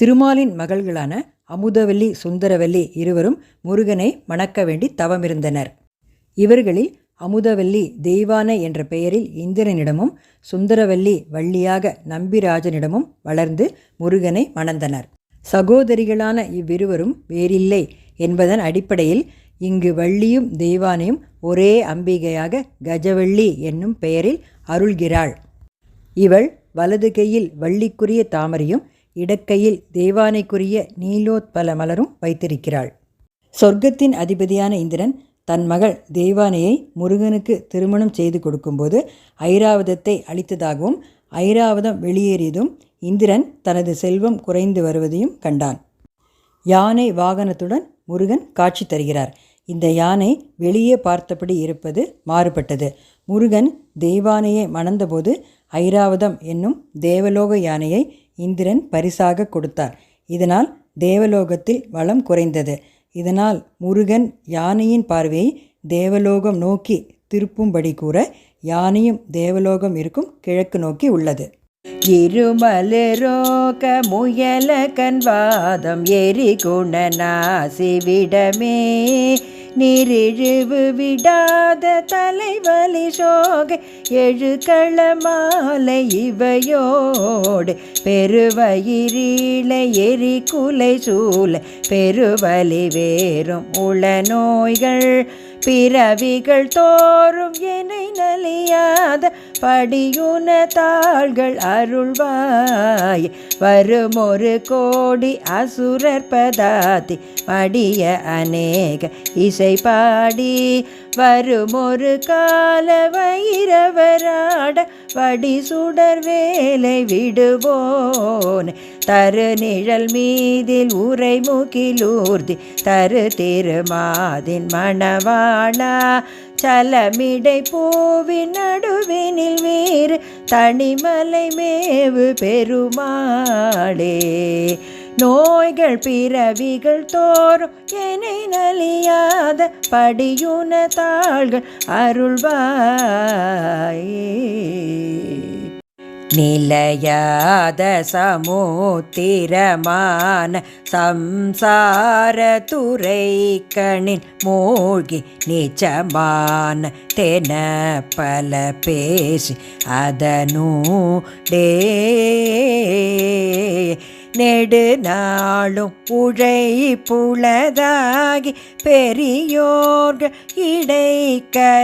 திருமாலின் மகள்களான அமுதவல்லி சுந்தரவல்லி இருவரும் முருகனை மணக்க வேண்டி தவமிருந்தனர். இவர்களில் அமுதவல்லி தெய்வானை என்ற பெயரில் இந்திரனிடமும் சுந்தரவல்லி வள்ளியாக நம்பிராஜனிடமும் வளர்ந்து முருகனை மணந்தனர். சகோதரிகளான இவ்விருவரும் வேறில்லை என்பதன் அடிப்படையில் இங்கு வள்ளியும் தெய்வானையும் ஒரே அம்பிகையாக கஜவள்ளி என்னும் பெயரில் அருள்கிறாள். இவள் வலது கையில் வள்ளிக்குரிய தாமரையும் இடக்கையில் தெய்வானைக்குரிய நீலோத்பல மலரும் வைத்திருக்கிறாள். சொர்க்கத்தின் அதிபதியான இந்திரன் தன் மகள் தெய்வானையை முருகனுக்கு திருமணம் செய்து கொடுக்கும்போது ஐராவதத்தை அளித்ததாகவும் ஐராவதம் வெளியேறியதும் இந்திரன் தனது செல்வம் குறைந்து வருவதையும் கண்டான். யானை வாகனத்துடன் முருகன் காட்சி தருகிறார். இந்த யானை வெளியே பார்த்தபடி இருப்பது மாறுபட்டது. முருகன் தெய்வானையை மணந்தபோது ஐராவதம் என்னும் தேவலோக யானையை இந்திரன் பரிசாக கொடுத்தார். இதனால் தேவலோகத்தில் வளம் குறைந்தது. இதனால் முருகன் யானையின் பார்வையை தேவலோகம் நோக்கி திருப்பும்படி கூற யானையும் தேவலோகம் இருக்கும் கிழக்கு நோக்கி உள்ளது. இருமலரோக முயல கண்வாதம் எரி குணநாசி விடமே. நீரிழிவு விடாத தலைவலி சோகை எழுக்கள மாலை இவையோடு பெருவயிரீளை எரி குலை சூழ பெருவலி வேறும் உள நோய்கள் பிறவிகள் தோறும் என்னை நலியாத படியுன தாள்கள் அருள்வாய். வரும் ஒரு கோடி அசுரர் பதாதி படிய அநேக இசை பாடி. வரும் ஒரு கால வைரவராட வடி சுடர் வேலை விடுவோன். தரு நிழல் மீதில் உரை முகிலூர்தி தரு திருமாதின் மணவாளா சலமிடை பூவின் நடுவினில் வேறு தனிமலை மேவு பெருமாளே. நோய்கள் பிறவிகள் தோறும் என்னை நலியாத படியுன தாள்கள் அருள்வாயே. நிலையாத சமுத்திரமான சம்சார துறை கணின் மூழ்கி நிச்சமான தென பல பேசி அதனூடே நெடுநாளும் உழை புலதாகி பெரியோர்கள் இடைக்கரவாகி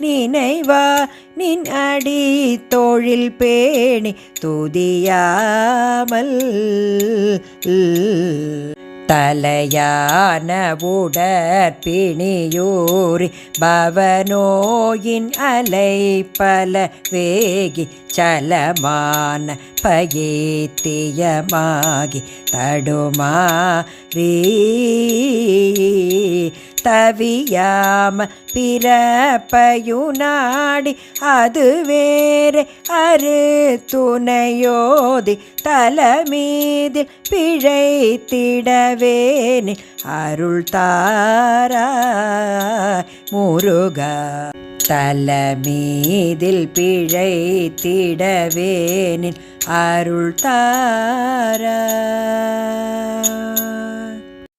நினைவா நின் அடி தொழில் பேணி துதியாமல் தலையான உடற்பிணியூரி பவனோயின் அலை பல வேகி சலமான பயித்தியமாகி தடுமாறி தவியாம. பிறப்பயுனாடி அது வேறு. அரு துணையோதி தலமீதில் பிழைத்திடவேனி. அருள் தாரா முருகா. தலமீதில் பிழைத்திடவேனின் அருள் தாரா.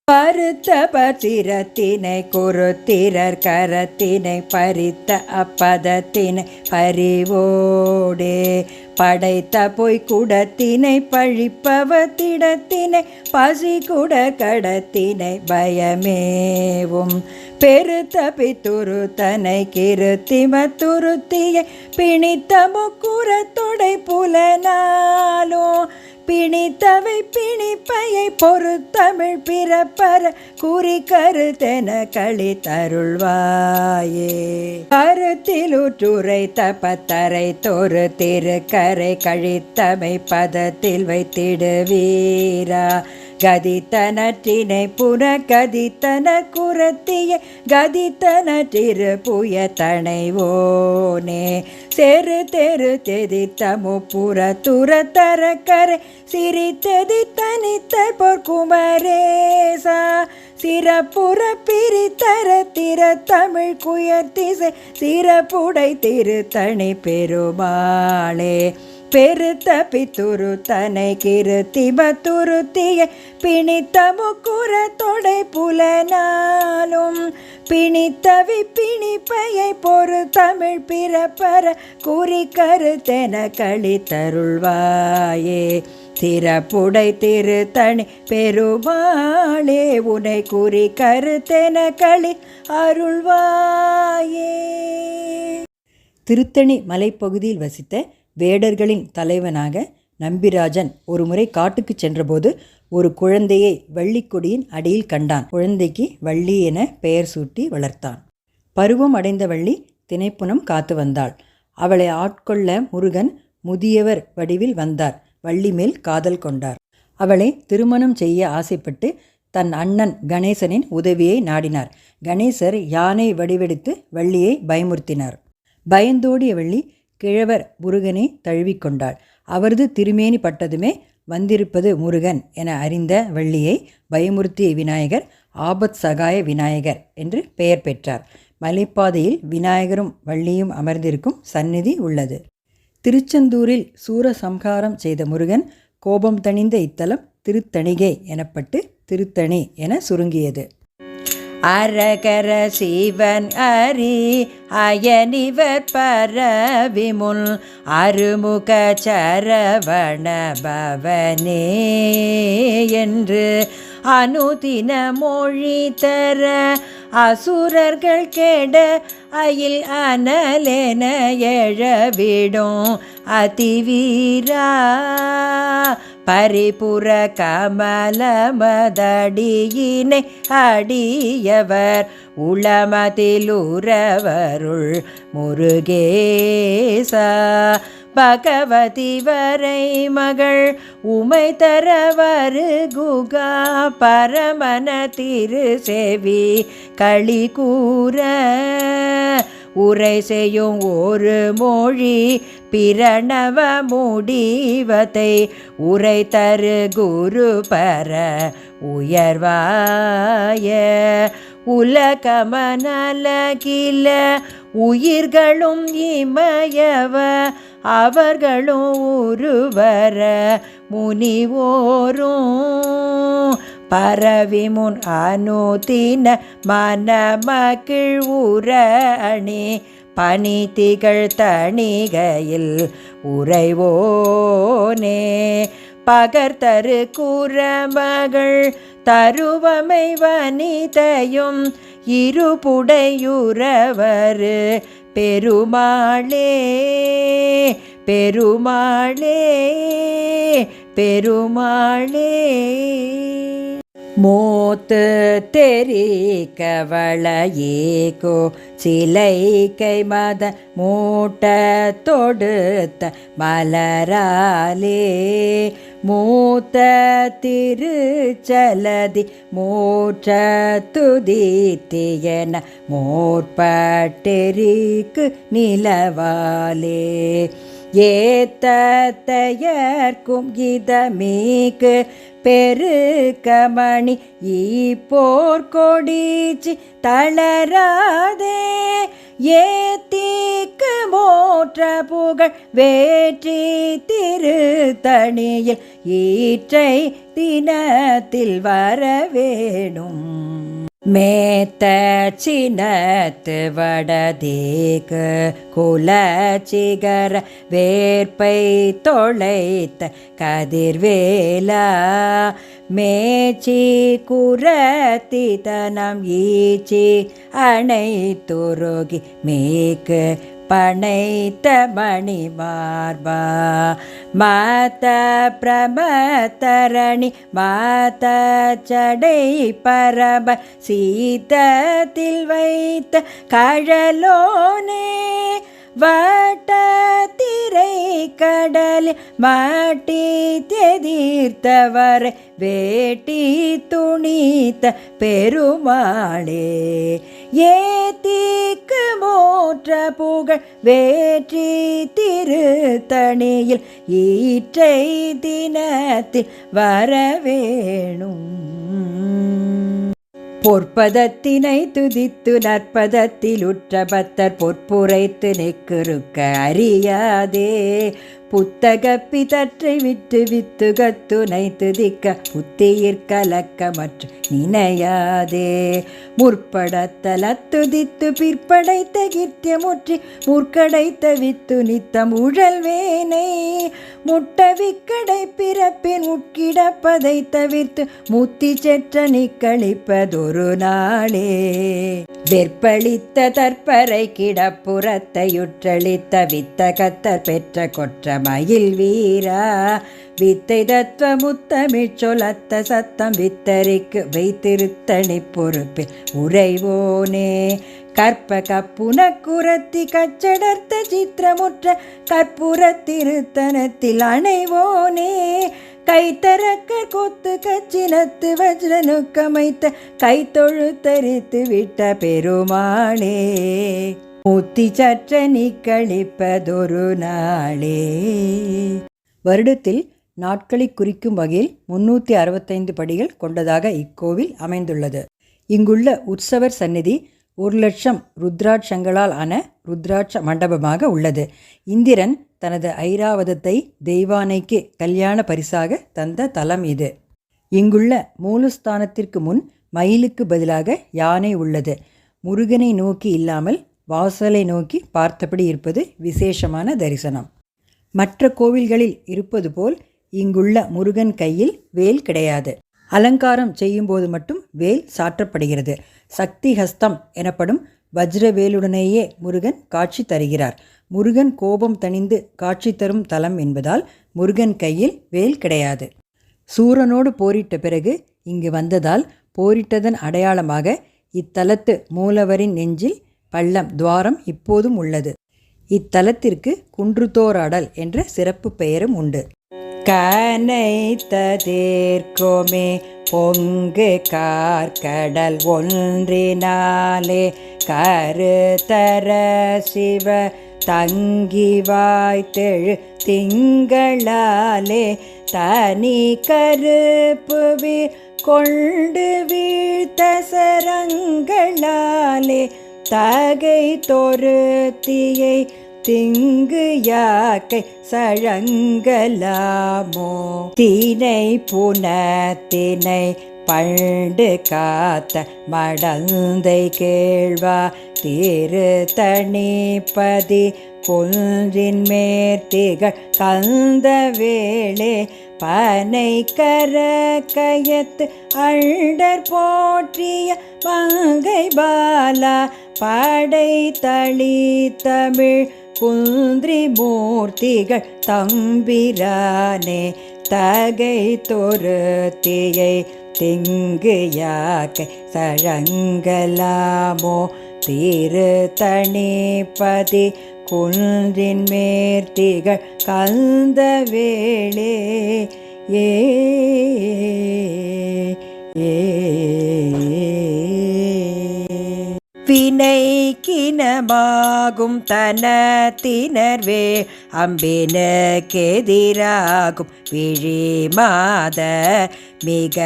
பருத்த பத்திரத்தினை குருத்திரர் கரத்தினை பறித்த அப்பதத்தினை பறிவோடே. படைத்த பொய் குடத்தினை பழிப்பவத்திடத்தினை பசி குட கடத்தினை பயமேவும். பெருத்த பித்துருத்தனை கிருத்திம துருத்தியை பிணித்த முக்குரத்தொடை புலனாலும் பிணித்தவை பிணிப்பையை பொறுத்தமிழ் பிறப்பர குறி கருத்தென களி தருள்வாயே. கருத்திலுற்றுரை தப்பத்தரை தொரு திருக்கரை கழித்தமை பதத்தில் வைத்திடுவீரா. கதித்தனற்றினை புன கதித்தன குரத்திய கதித்தனற்றிரு புய தனைவோனே செரு தெரு தெதித்த முப்புற துர தரக்கரை. சிரித்தெதி தனித்த பொற்குமரேசா சிறப்புற பிரித்தர திற தமிழ் குயர்த்திசை சிறப்புடை திருத்தணி பெருமாளே. பெருத்த பித்துரு தனை கிருத்தி பத்துருத்திய பிணித்த முக்குர தொடை புலனாலும் பிணித்தவி பிணிப்பையை பொறு தமிழ் பிறப்பர குறி கருத்தென கழித்தருள்வாயே திறப்புடை திருத்தணி பெருமாளே உனை குறி கருத்தென களி அருள்வாயே. திருத்தணி மலைப்பகுதியில் வசித்த வேடர்களின் தலைவனாக நம்பிராஜன் ஒருமுறை காட்டுக்கு சென்றபோது ஒரு குழந்தையை வள்ளிக்கொடியின் அடியில் கண்டான். குழந்தைக்கு வள்ளி என பெயர் சூட்டி வளர்த்தான். பருவம் அடைந்த வள்ளி தினைப்புனம் காத்து வந்தாள். அவளை ஆட்கொள்ள முருகன் முதியவர் வடிவில் வந்தார். வள்ளி மேல் காதல் கொண்டார். அவளை திருமணம் செய்ய ஆசைப்பட்டு தன் அண்ணன் கணேசனின் உதவியை நாடினார். கணேசர் யானை வடிவெடுத்து வள்ளியை பயமுறுத்தினார். பயந்தோடிய வள்ளி கிழவர் முருகனை தழுவிக்கொண்டாள் அவரது திருமேனி பட்டதுமே வந்திருப்பது முருகன் என அறிந்த வள்ளியை பயமுறுத்திய விநாயகர் ஆபத் சகாய விநாயகர் என்று பெயர் பெற்றார். மலைப்பாதையில் விநாயகரும் வள்ளியும் அமர்ந்திருக்கும் சந்நிதி உள்ளது. திருச்செந்தூரில் சூரசம்ஹாரம் செய்த முருகன் கோபம் தணிந்த இத்தலம் திருத்தணிகை எனப்பட்டு திருத்தணி என சுருங்கியது. அரகர சிவன் அரி அயனிவர் பரவிமுன் அருமுக சரவண பவனே என்று அனுதின மொழி தர அசுரர்கள் கெட அயில் அனலென எழவிடும். அதிவீரா பரிபுர கமலமதடியினை அடியவர். உளமதிலுறவருள் முருகேசா பகவதி வரை மகள் உமை தரவரு குகா பரமன திரு செவி களி கூற. உரை செய்யும் ஒரு மொழி பிரணவ முடிவத்தை உரை தரு குரு பர உயர்வாய. உலகமனலகில உயிர்களும் இமயவ அவர்களும் உருவர முனிவோரும். பரவி முன் அனுதின மனமகிழ் உரணி பனி திகழ் தணிகையில் உறைவோனே. பகர்தரு குரமகள் தருவமை வனிதையும் இருபுடையுறவரு பெருமாளே பெருமாளே பெருமாளே. மூத்து தெரி கவளையேகோ சிலை கை மத மூட்ட தொடுத்த மலராலே. மூத்த திருச்சலதி மூற்ற துதித்தியன மூற்பட்டெரிக்கு நிலவாலே. ஏத்தத்தையர்க்கும் இதமீக்கு பெருக்கமணி ஈப்போர் கொடிச்சி தளராதே. ஏத்திக்கு மோற்ற புகழ் வேற்றி திருத்தணியில் ஈற்றை தினத்தில் வரவேணும். மேத்த சினத்து வடதேக்கு குலச்சிகர வேர்ப்பை தொலைத்த கதிர்வேலா. மேச்சி குரத்தி தனம் ஈச்சி அனைத்துருகி மேக்கு பனைத்த மணி மார்பா மாத பிரமதரணி மாத சடை பரப சீதத்தில் வைத்த கழலோனே வட்ட திரை கடல் மாட்டி தெதிர்த்தவரை வேட்டி துணித்த பெருமாளே. ஏத்திக்கு மோற்ற புகழ் வேற்றி திருத்தணியில் ஈற்றை தினத்தில் வரவேணும். பொற்பதத்தினை துதித்து நற்பதத்தில் உற்ற பத்தர் பொற்புரைத்து நெக்குருக்க அறியாதே. புத்தக பிதற்றை விட்டு வித்துகத் துணை துதிக்க புத்தியிற் கலக்கமற்று நினையாதே. முற்படத்தல துதித்து பிற்படைத்த கித்தியமுற்றி முற்கடைத்த வித்து நித்தம் உழல்வேனை முட்டவிக்கடை பிறப்பின் உட்கிடப்பதை தவிர்த்து முத்தி செற்ற நிக்களிப்பதொரு நாளே. வெற்பளித்த தற்பரை கிடப்புறத்தையுற்றளித்த வித்தகத்தர் பெற்ற கொற்ற மயில் வீரா. வித்தை தத்துவ முத்தமிழ் சொலத்த சத்தம் வித்தரிக்கு வைத்திருத்தணி பொறுப்பில் உறைவோனே. கற்ப கப்புனக்குரத்தி கச்சடர்த்த சித்திரமுற்ற கற்புறத்திருத்தனத்தில் அணைவோனே. கைத்தரக்க கொத்து கச்சினத்து வஜ்ரனுக்கமைத்த கைத்தொழு தரித்து விட்ட பெருமாளே முத்தி சற்ற நீ கழிப்பதொரு நாளே. வருடத்தில் நாட்களை குறிக்கும் வகையில் முன்னூற்றி அறுபத்தைந்து படிகள் கொண்டதாக இக்கோவில் அமைந்துள்ளது. இங்குள்ள உற்சவர் சந்நிதி ஒரு லட்சம் ருத்ராட்சங்களால் ஆன ருத்ராட்ச மண்டபமாக உள்ளது. இந்திரன் தனது ஐராவதத்தை தெய்வானைக்கு கல்யாண பரிசாக தந்த தலம் இது. இங்குள்ள மூலஸ்தானத்திற்கு முன் மயிலுக்கு பதிலாக யானை உள்ளது. முருகனை நோக்கி இல்லாமல் வாசலை நோக்கி பார்த்தபடி இருப்பது விசேஷமான தரிசனம். மற்ற கோவில்களில் இருப்பது போல் இங்குள்ள முருகன் கையில் வேல் கிடையாது. அலங்காரம் செய்யும்போது மட்டும் வேல் சாற்றப்படுகிறது. சக்தி ஹஸ்தம் எனப்படும் வஜ்ரவேலுடனேயே முருகன் காட்சி தருகிறார். முருகன் கோபம் தணிந்து காட்சி தரும் தலம் என்பதால் முருகன் கையில் வேல் கிடையாது. சூரனோடு போரிட்ட பிறகு இங்கு வந்ததால் போரிட்டதன் அடையாளமாக இத்தலத்து மூலவரின் நெஞ்சில் பள்ளம் துவாரம் இப்போதும் உள்ளது. இத்தலத்திற்கு குன்றுதோராடல் என்ற சிறப்பு பெயரும் உண்டு. கனைத்ததேற்குமே பொங்கு கார்கடல் ஒன்றினாலே கருத்தர சிவ தங்கி வாய்த்தெழு திங்களாலே தனி கருப்புவி கொண்டு வீழ்த்த சரங்களாலே தகை தொருத்தியை திங்கு யாக்கை சழங்கலாமோ? தினை புனத்தினை பண்டு காத்த மடந்தை கேழ்வா திரு தனிப்பதி கொன்றின் மேர்த்திகள் கந்த வேளே? பனை கர கயத்து அண்டர் போற்றிய மங்கை பாலா? படை தளி தமிழ் குந்திரி மூர்த்திகள் தம்பிரானே தகை தொருத்தியை திங்கு யாக்கை சழங்கலாமோ? திரு தணிப்பதி குன்றின் மேர்த்திகள் கந்த வேளே ஏ ஏ கினமாகும் தனத்தினர்வே அம்பினுக்கெதிராகும் விழி மாத மிக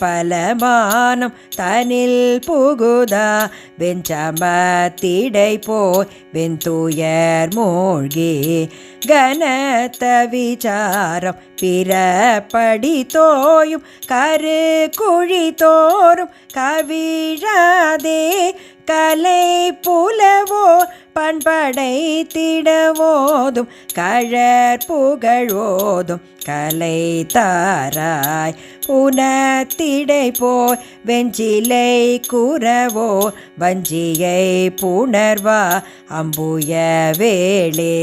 பலமானம் தனில் புகுதா வெஞ்சமத்திடை போய் வெந்துயர் மூழ்கி கனத்த விசாரம் பிறப்படி தோயும் கரு குழி தோறும் கவிழாதே கலை புலவோ பண்படை திடவோதும் கழற் புகழ்வோதும் கலை தாராய் புனத்திடை போய் வெஞ்சிலை கூறவோ வஞ்சியை புணர்வா அம்புய வேளே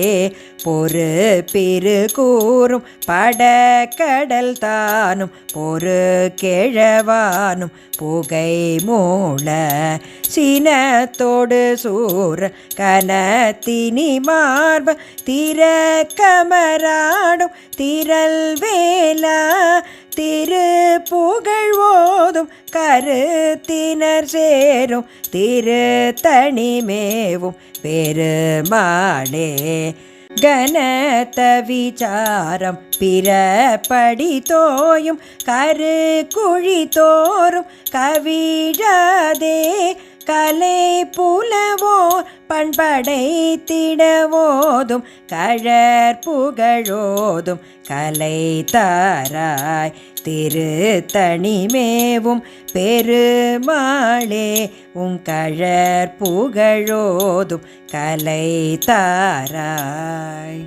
பொறு பிறு கூறும் படக்கடல் தானும் பொறு கிழவானும் புகை மூள சினத்தோடு சூர கனத்தினி மார்ப திர கமராடும் திரள் வேலா திரு புகழ் ஓதும் கருத்தினர் சேரும் திரு தனிமேவும் பெருமாளே. கனத்த விசாரம் பிறப்படி தோயும் கரு குழி தோறும் கவிழாதே கலை புலவோ பண்படை திடவோதும் கழற் புகழோதும் கலை தாராய் திருத்தணிமேவும் பெருமாளே உம் கழற் புகழோதும் கலை தாராய்.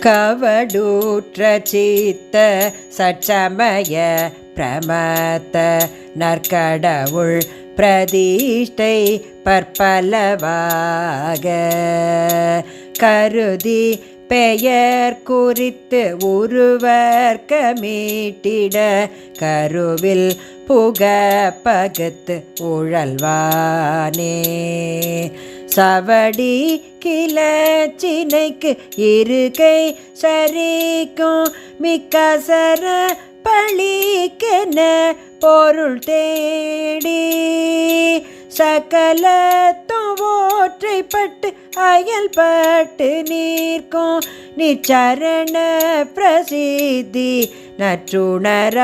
கவடூற்ற சித்த சச்சமய பிரமத்த நற்கடவுள் பிரதிஷ்டை பற்பலவாக. கருதி பெயர் குறித்து உருவர் கமீட்டிட கருவில் புக பகுத்து உழல்வானே. சவடி கிளச்சினைக்கு இருக்கை சரிக்கும் மிக்க சர பழிக்கென பொருள் தேடி சகல ஓற்றைப்பட்டு அயல்பட்டு நீர்க்கும் நிச்சரண பிரசித்தி நற்றுணராரோ.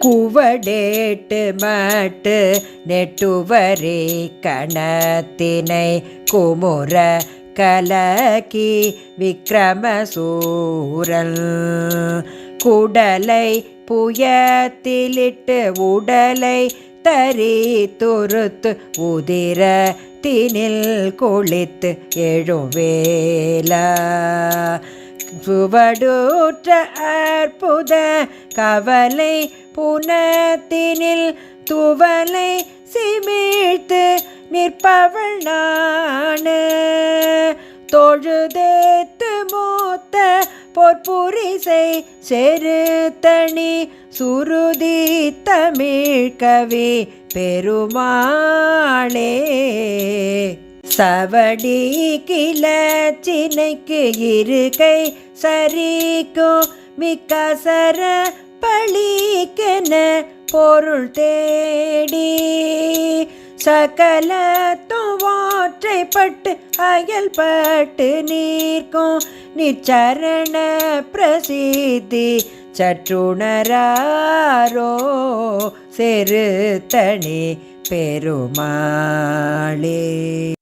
குவடேட்டு மட்டு நெட்டுவரே கணத்தினை குமுற கலக்கி விக்ரமசூரல். குடலை புயத்திலிட்டு உடலை தரி துருத்து உதிர தினில் குளித்து எழுவேலா. சுவடூற்ற அற்புத கவலை புனத்தினில் துவலை சிமிழ்த்து நிற்பவள் நான். தொழுதேத்து மூத்த பொற்புரிசை செருத்தணி சுருதி தமிழ்கவி பெருமாளே. சவடி கிளச்சினைக்கு இருக்கை சரிக்கும் மிக்க சர பழிக்கென பொருள் தேடி சகல துவாற்றைப்பட்டு அயல்பட்டு நீர்க்கும் நிச்சரண பிரசித்தி சற்றுணராரோ செருத்தணி பெருமாளே.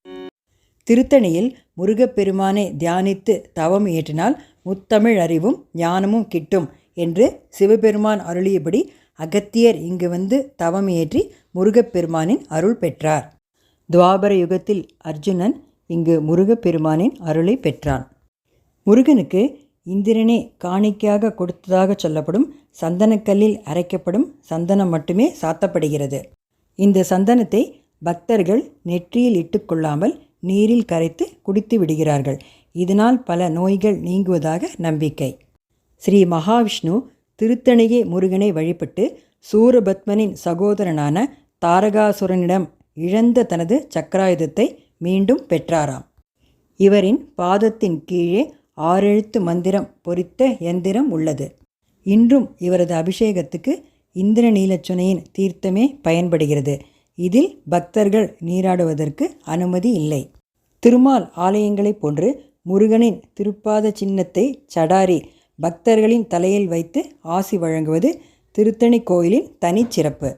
திருத்தணியில் முருகப்பெருமானை தியானித்து தவம் இயற்றினால் முத்தமிழ் அறிவும் ஞானமும் கிட்டும் என்று சிவபெருமான் அருளியபடி அகத்தியர் இங்கு வந்து தவம் ஏற்றி முருகப்பெருமானின் அருள் பெற்றார். துவாபர யுகத்தில் அர்ஜுனன் இங்கு முருகப்பெருமானின் அருளை பெற்றான். முருகனுக்கு இந்திரனே காணிக்கையாக கொடுத்ததாக சொல்லப்படும் சந்தனக்கல்லில் அரைக்கப்படும் சந்தனம் மட்டுமே சாத்தப்படுகிறது. இந்த சந்தனத்தை பக்தர்கள் நெற்றியில் இட்டுக்கொள்ளாமல் நீரில் கரைத்து குடித்து விடுகிறார்கள். இதனால் பல நோய்கள் நீங்குவதாக நம்பிக்கை. ஸ்ரீ மகாவிஷ்ணு திருத்தணியே முருகனை வழிபட்டு சூரபத்மனின் சகோதரனான தாரகாசுரனிடம் இழந்த தனது சக்கராயுதத்தை மீண்டும் பெற்றாராம். இவரின் பாதத்தின் கீழே ஆறெழுத்து மந்திரம் பொறித்த எந்திரம் உள்ளது. இன்றும் இவரது அபிஷேகத்துக்கு இந்திர நீலச்சுனையின் தீர்த்தமே பயன்படுகிறது. இதில் பக்தர்கள் நீராடுவதற்கு அனுமதி இல்லை. திருமால் ஆலயங்களைப் போன்று முருகனின் திருப்பாத சின்னத்தை சடாரி பக்தர்களின் தலையில் வைத்து ஆசி வழங்குவது திருத்தணி கோயிலின் தனிச்சிறப்பு.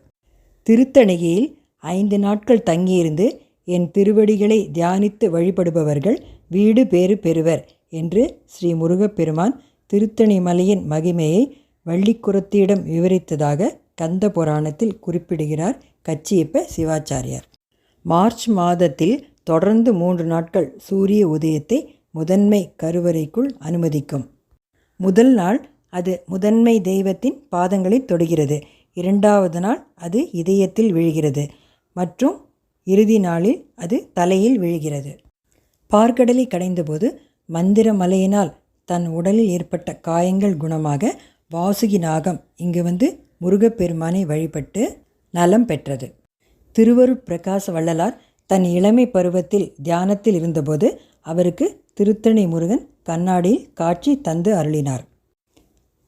திருத்தணிகையில் ஐந்து நாட்கள் தங்கியிருந்து என் திருவடிகளை தியானித்து வழிபடுபவர்கள் வீடு பேறு பெறுவர் என்று ஸ்ரீ முருகப்பெருமான் திருத்தணி மலையின் மகிமையை வள்ளிக்குரத்தியிடம் விவரித்ததாக கந்த புராணத்தில் குறிப்பிடுகிறார் கச்சியப்ப சிவாச்சாரியார். மார்ச் மாதத்தில் தொடர்ந்து மூன்று நாட்கள் சூரிய உதயத்தை முதன்மை கருவறைக்குள் அனுமதிக்கும். முதல் நாள் அது முதன்மை தெய்வத்தின் பாதங்களில் தொடுகிறது. இரண்டாவது நாள் அது இதயத்தில் விழுகிறது. மற்றும் இறுதி நாளில் அது தலையில் விழுகிறது. பார்க்கடலை கடைந்தபோது மந்திர மலையினால் தன் உடலில் ஏற்பட்ட காயங்கள் குணமாக வாசுகி நாகம் இங்கு வந்து முருகப்பெருமானை வழிபட்டு நலம் பெற்றது. திருவருட்பிரகாச வள்ளலார் தன் இளமை பருவத்தில் தியானத்தில் இருந்தபோது அவருக்கு திருத்தணி முருகன் கண்ணாடியில் காட்சி தந்து அருளினார்.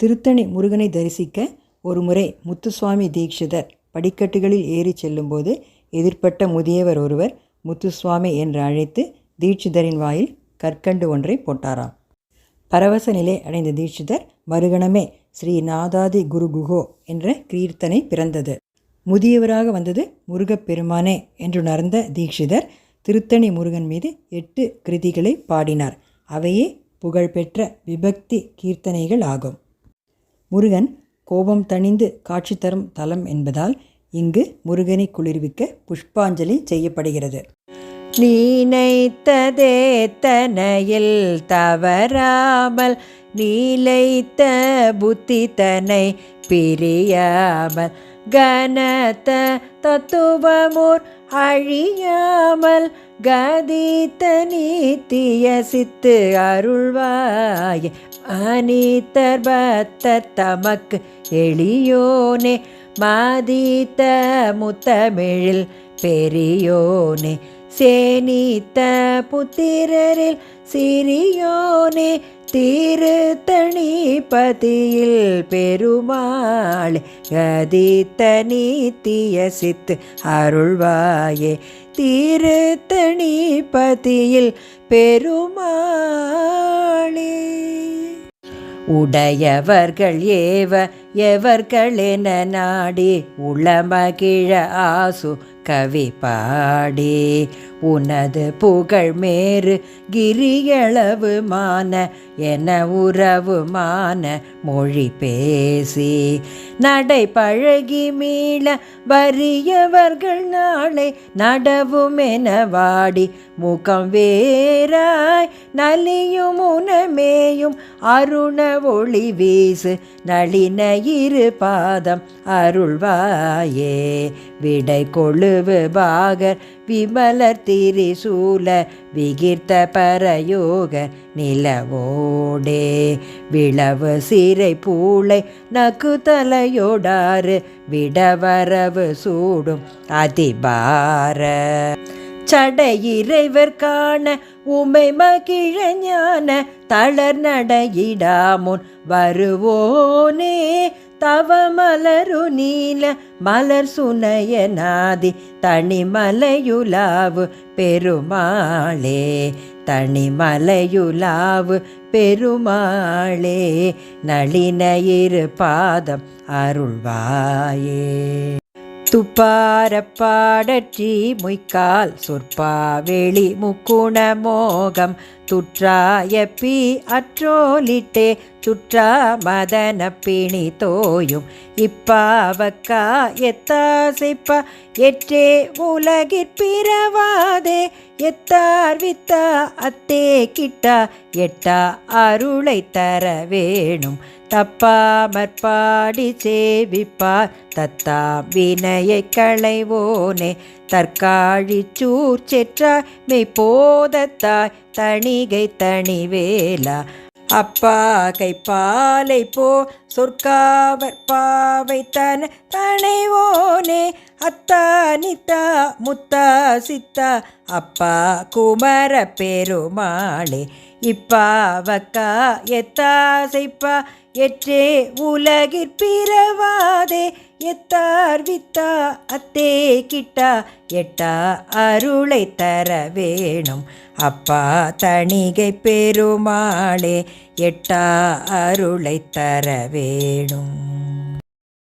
திருத்தணி முருகனை தரிசிக்க ஒருமுறை முத்துசுவாமி தீட்சிதர் படிக்கட்டுகளில் ஏறி செல்லும்போது எதிர்ப்பட்ட முதியவர் ஒருவர் முத்துசுவாமி என்று அழைத்து தீட்சிதரின் வாயில் கற்கண்டு ஒன்றை போட்டாராம். பரவச நிலை அடைந்த தீட்சிதர் மறுகணமே ஸ்ரீ நாதாதி குரு குகோ என்ற கீர்த்தனை பிறந்தது. முதியவராக வந்தது முருகப்பெருமானே என்று உணர்ந்த தீட்சிதர் திருத்தணி முருகன் மீது எட்டு கிருதிகளை பாடினார். அவையே புகழ்பெற்ற விபக்தி கீர்த்தனைகள் ஆகும். முருகன் கோபம் தணிந்து காட்சி தரும் தலம் என்பதால் இங்கு முருகனை குளிர்விக்க புஷ்பாஞ்சலி செய்யப்படுகிறது. நீனைத்ததே தனையில் தவறாமல் நீலைத்த புத்தி தனை பிரியாமல் கனத்த தத்துவமோர் அழியாமல் கதித்த நீத்திய சித்து அருள்வாய். அனித்தர் பத்த தமக்கு எளியோனே மாதித்த முத்தமிழில் பெரியோனே. சேனித்த புத்திரரில் சிறியோனே திருத்தணி பதியில் பெருமாள் கதித்த நீத்திய சித்து அருள்வாயே. திருத்தணிபதியில் பெருமாளே. உடையவர்கள் ஏவ எவர்களென நாடி உளமகிழ ஆசு கவி பாடி. உனது புகழ் மேறு கிரியளவு மான என உறவுமான மொழி பேசி நடை பழகி மீள வறியவர்கள் நாளை நடவுமென வாடி முகம் வேறாய் நலியும் உனமேயும் அருண ஒளி வீசு நளின இரு பாதம் அருள்வாயே. விடை கொழுவு பாகர் விமலர் திரிசூல விகிர்த்த பரயோக நிலவோடே. விளவு சிறை பூளை நக்கு தலையோடாறு விடவரவு சூடும் அதிபார. சட இறைவர் காண உமை மகிழஞான தளர் நடையிடாமுன் வருவோனே. தவ மலரு நீல மலர் சுனயநாதி தனிமலையுலாவு பெருமாளே தனிமலையுலாவு பெருமாளே நளின இரு பாதம் அருள்வாயே. துப்பாரப்பாடற்றி முய்க்கால் சொற்பாவெளி முக்குண மோகம். துற்றாயப்பி அற்றோலிட்டே சுற்றா மதன பிணி தோயும். இப்பாவக்கா எத்தாசைப்பா எற்றே உலகிற்பிறவாதே எத்தார் வித்தா அத்தே கிட்டா எட்டா அருளை தர வேணும் தப்பாமற் பாடி சேவிப்பார் தத்தா வினையை களைவோனே. தற்காழி சூர் செற்றாய் மெய்போதத்தாய் தணிகை தணிவேலா. அப்பா கைப்பாலை போ சொற்காவர் பாவை தன தனைவோனே அத்தா நித்தா முத்தா சித்தா அப்பா குமர பெருமாளே. இப்பாவக்கா எத்தாசைப்பா எற்றே உலகிற்பிறவாதே எத்தார் வித்தா அத்தே கிட்டா எட்டா அருளை தர வேணும். அப்பா தணிகை பெருமாளே எட்டா அருளை தர வேணும்.